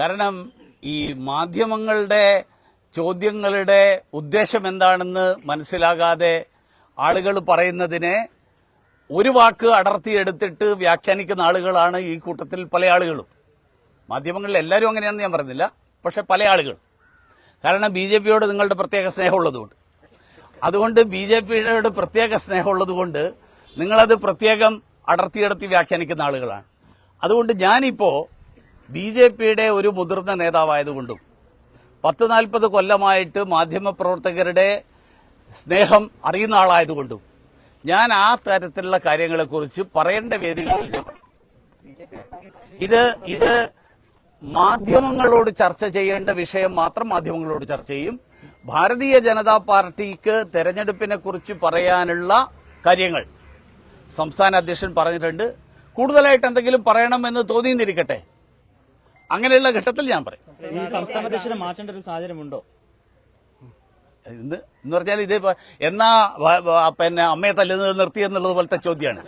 കാരണം ഈ മാധ്യമങ്ങളുടെ ചോദ്യങ്ങളുടെ ഉദ്ദേശം എന്താണെന്ന് മനസ്സിലാകാതെ ആളുകൾ പറയുന്നതിനെ ഒരു വാക്ക് അടർത്തിയെടുത്തിട്ട് വ്യാഖ്യാനിക്കുന്ന ആളുകളാണ് ഈ കൂട്ടത്തിൽ പല ആളുകളും. മാധ്യമങ്ങളിൽ എല്ലാവരും അങ്ങനെയാണെന്ന് ഞാൻ പറയുന്നില്ല പക്ഷെ പല ആളുകൾ കാരണം ബി ജെ പിയോട് നിങ്ങളുടെ പ്രത്യേക സ്നേഹമുള്ളതുകൊണ്ട്. അതുകൊണ്ട് ബി ജെ പിയോട് പ്രത്യേക സ്നേഹമുള്ളതുകൊണ്ട് നിങ്ങളത് പ്രത്യേകം അടർത്തിയടർത്തി വ്യാഖ്യാനിക്കുന്ന ആളുകളാണ്. അതുകൊണ്ട് ഞാനിപ്പോ ബി ജെ പിയുടെ ഒരു മുതിർന്ന നേതാവായതുകൊണ്ടും പത്ത് നാൽപ്പത് കൊല്ലമായിട്ട് മാധ്യമപ്രവർത്തകരുടെ സ്നേഹം അറിയുന്ന ആളായതുകൊണ്ടും ഞാൻ ആ തരത്തിലുള്ള കാര്യങ്ങളെക്കുറിച്ച് പറയേണ്ട വേദികളിൽ ഇത് ഇത് മാധ്യമങ്ങളോട് ചർച്ച ചെയ്യേണ്ട വിഷയം മാത്രം മാധ്യമങ്ങളോട് ചർച്ച ചെയ്യും. ഭാരതീയ ജനതാ പാർട്ടിക്ക് തെരഞ്ഞെടുപ്പിനെ കുറിച്ച് പറയാനുള്ള കാര്യങ്ങൾ സംസ്ഥാന അധ്യക്ഷൻ പറഞ്ഞിട്ടുണ്ട്. കൂടുതലായിട്ട് എന്തെങ്കിലും പറയണമെന്ന് തോന്നിയെന്നിരിക്കട്ടെ അങ്ങനെയുള്ള ഘട്ടത്തിൽ ഞാൻ പറയും. ഈ സംസ്ഥാന അധ്യക്ഷനെ മാറ്റേണ്ട ഒരു സാഹചര്യമുണ്ടോ? ഇന്ന് എന്ന് പറഞ്ഞാൽ ഇതേ എന്നാ പിന്നെ അമ്മയെ തല്ലുന്നത് നിർത്തി എന്നുള്ളത് പോലത്തെ ചോദ്യമാണ്.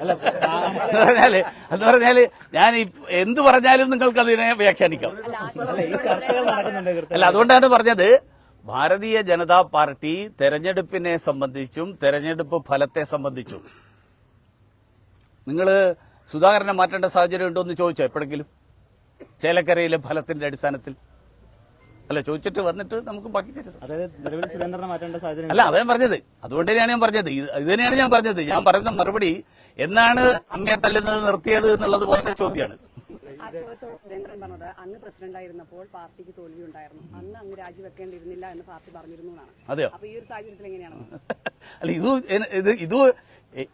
എന്ന് പറഞ്ഞാൽ എന്ന് പറഞ്ഞാൽ ഞാൻ ഈ എന്ത് പറഞ്ഞാലും നിങ്ങൾക്ക് അതിനെ വ്യാഖ്യാനിക്കാം. അല്ല അതുകൊണ്ടാണ് പറഞ്ഞത് ഭാരതീയ ജനതാ പാർട്ടി തെരഞ്ഞെടുപ്പിനെ സംബന്ധിച്ചും തെരഞ്ഞെടുപ്പ് ഫലത്തെ സംബന്ധിച്ചും. നിങ്ങൾ സുധാകരനെ മാറ്റേണ്ട സാഹചര്യം ഉണ്ടോ എന്ന് ചോദിച്ചോ എപ്പോഴെങ്കിലും? ചേലക്കരയിലെ ഫലത്തിന്റെ അടിസ്ഥാനത്തിൽ. അല്ല ചോദിച്ചിട്ട് വന്നിട്ട് നമുക്ക് ബാക്കി അല്ല അതേ പറഞ്ഞത്. അതുകൊണ്ട് തന്നെയാണ് ഞാൻ പറഞ്ഞത്. ഇത് തന്നെയാണ് ഞാൻ പറഞ്ഞത്. ഞാൻ പറയുന്ന മറുപടി എന്നാണ് അങ്ങേ തല്ലുന്നത് നിർത്തിയത് എന്നുള്ളത് പോലത്തെ ചോദ്യമാണ്. ആ ചോദ്യത്തോട് സുരേന്ദ്രൻ പറഞ്ഞത് അന്ന് പ്രസിഡന്റ് ആയിരുന്നപ്പോൾ പാർട്ടിക്ക് തോൽവി ഉണ്ടായിരുന്നു അന്ന് അങ്ങ് രാജിവെക്കേണ്ടിയിരുന്നില്ല എന്ന് പാർട്ടി പറഞ്ഞിരുന്നു എന്നാണ്. അതെയോ? അപ്പൊ ഈ ഒരു സാഹചര്യത്തിൽ എങ്ങനെയാണ്? അല്ല ഇത് ഇത്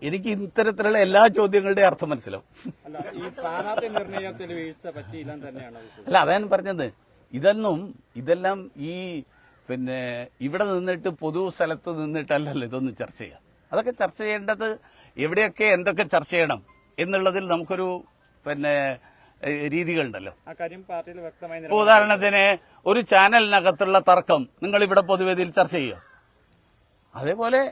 എനിക്ക് ഇത്തരത്തിലുള്ള എല്ലാ ചോദ്യങ്ങളുടെയും അർത്ഥം മനസ്സിലാവും. അല്ല അതാണ് പറഞ്ഞത്. ഇതൊന്നും ഇതെല്ലാം ഈ പിന്നെ ഇവിടെ നിന്നിട്ട് പൊതു സ്ഥലത്ത് നിന്നിട്ടല്ലല്ലോ ഇതൊന്നും ചർച്ച ചെയ്യാം അതൊക്കെ ചർച്ച ചെയ്യേണ്ടത് എവിടെയൊക്കെ എന്തൊക്കെ ചർച്ച ചെയ്യണം എന്നുള്ളതിൽ നമുക്കൊരു പിന്നെ രീതികളുണ്ടല്ലോ. ഉദാഹരണത്തിന് ഒരു ചാനലിനകത്തുള്ള തർക്കം നിങ്ങൾ ഇവിടെ പൊതുവേദിയിൽ ചർച്ച ചെയ്യുക. അതേപോലെ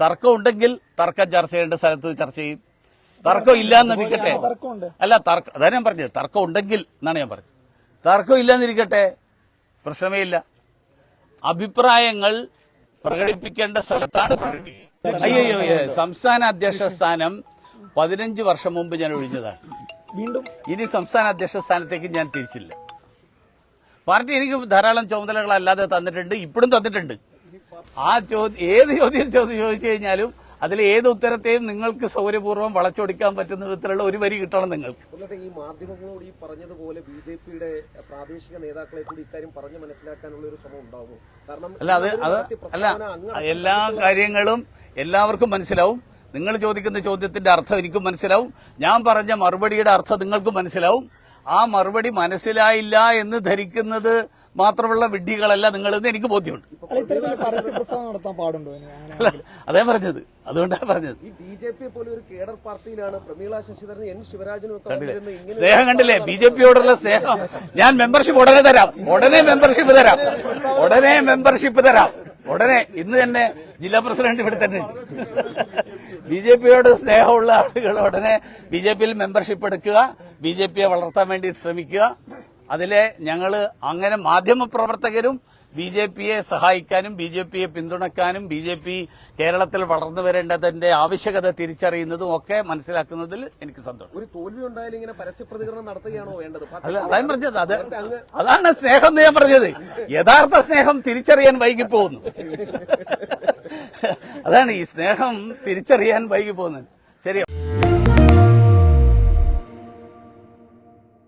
തർക്കം ഉണ്ടെങ്കിൽ തർക്കം ചർച്ച ചെയ്യേണ്ട സ്ഥലത്ത് ചർച്ച ചെയ്യും. തർക്കം ഇല്ലാന്നിരിക്കട്ടെ അല്ല തർക്കം അതാണ് ഞാൻ പറഞ്ഞത്. തർക്കം ഉണ്ടെങ്കിൽ എന്നാണ് ഞാൻ പറഞ്ഞത്. തർക്കം ഇല്ലാന്നിരിക്കട്ടെ പ്രശ്നമേ ഇല്ല. അഭിപ്രായങ്ങൾ പ്രകടിപ്പിക്കേണ്ട സ്ഥലത്താണ് അയ്യോ, സംസ്ഥാന അധ്യക്ഷ സ്ഥാനം പതിനഞ്ച് വർഷം മുമ്പ് ഞാൻ ഒഴിഞ്ഞതാണ്. വീണ്ടും? ഇനി സംസ്ഥാന അധ്യക്ഷ സ്ഥാനത്തേക്ക് ഞാൻ തിരിച്ചില്ല. പാർട്ടി എനിക്ക് ധാരാളം ചുമതലകൾ അല്ലാതെ തന്നിട്ടുണ്ട്. ഇപ്പോഴും തന്നിട്ടുണ്ട്. ആ ചോദ്യം ഏത് ചോദ്യം ചോദ്യം ചോദിച്ചു കഴിഞ്ഞാലും അതിൽ ഏത് ഉത്തരത്തെയും നിങ്ങൾക്ക് സൗകര്യപൂർവം വളച്ചൊടിക്കാൻ പറ്റുന്ന വിധത്തിലുള്ള ഒരു വരി കിട്ടണം നിങ്ങൾക്ക്. ഈ മാധ്യമങ്ങളോട് ഈ പറഞ്ഞതുപോലെ ബി ജെ പിയുടെ പ്രാദേശിക നേതാക്കളെ കൂടി ഇക്കാര്യം പറഞ്ഞു മനസ്സിലാക്കാനുള്ള ഒരു ശ്രമം ഉണ്ടാവും കാരണം അല്ല അത് അത് അല്ല എല്ലാ കാര്യങ്ങളും എല്ലാവർക്കും മനസ്സിലാവും. നിങ്ങൾ ചോദിക്കുന്ന ചോദ്യത്തിന്റെ അർത്ഥം എനിക്കും മനസ്സിലാവും. ഞാൻ പറഞ്ഞ മറുപടിയുടെ അർത്ഥം നിങ്ങൾക്കും മനസ്സിലാവും. ആ മറുപടി മനസ്സിലായില്ല എന്ന് ധരിക്കുന്നത് മാത്രമുള്ള വിഡ്ഢികളല്ല നിങ്ങളെന്ന് എനിക്ക് ബോധ്യമുണ്ട്. അതേ പറഞ്ഞത്. അതുകൊണ്ടാണ് പറഞ്ഞത്. ഈ ബി ജെ പി പോലെ ഒരു കേഡർ പാർട്ടിയിലാണ് പ്രമീള ശശിധരൻ എൻ ശിവരാജനും ഒക്കെ കണ്ടില്ലേ? ഇങ്ങനെ സ്നേഹം കണ്ടില്ലേ? ബി ജെ പിയോടുള്ള സ്നേഹം. ഞാൻ മെമ്പർഷിപ്പ് ഉടനെ തരാം. ഉടനെ മെമ്പർഷിപ്പ് തരാം. ഉടനെ മെമ്പർഷിപ്പ് തരാം. ഉടനെ ഇന്ന് തന്നെ ജില്ലാ പ്രസിഡന്റ് ഇവിടെ തന്നെ. ബി ജെ പിയോട് സ്നേഹമുള്ള ആളുകൾ ഉടനെ ബി ജെ പിയിൽ മെമ്പർഷിപ്പ് എടുക്കുക. ബി ജെ പിയെ വളർത്താൻ വേണ്ടി ശ്രമിക്കുക. അതിലെ ഞങ്ങൾ അങ്ങനെ മാധ്യമപ്രവർത്തകരും ബി ജെ പിയെ സഹായിക്കാനും ബി ജെ പിയെ പിന്തുണക്കാനും ബി ജെ പി കേരളത്തിൽ വളർന്നു വരേണ്ടതിന്റെ ആവശ്യകത തിരിച്ചറിയുന്നതും ഒക്കെ മനസ്സിലാക്കുന്നതിൽ എനിക്ക് സന്തോഷം. ഒരു തോൽവി ഉണ്ടായാലും ഇങ്ങനെ പരസ്യ പ്രതികരണം നടത്തുകയാണോ വേണ്ടത്? അല്ല അതാണ് പറഞ്ഞത്. അത് അതാണ് സ്നേഹം എന്ന് ഞാൻ പറഞ്ഞത്. യഥാർത്ഥ സ്നേഹം തിരിച്ചറിയാൻ വൈകിപ്പോകുന്നു അതാണ് ഈ സ്നേഹം തിരിച്ചറിയാൻ വൈകി പോകുന്നത്. ശരി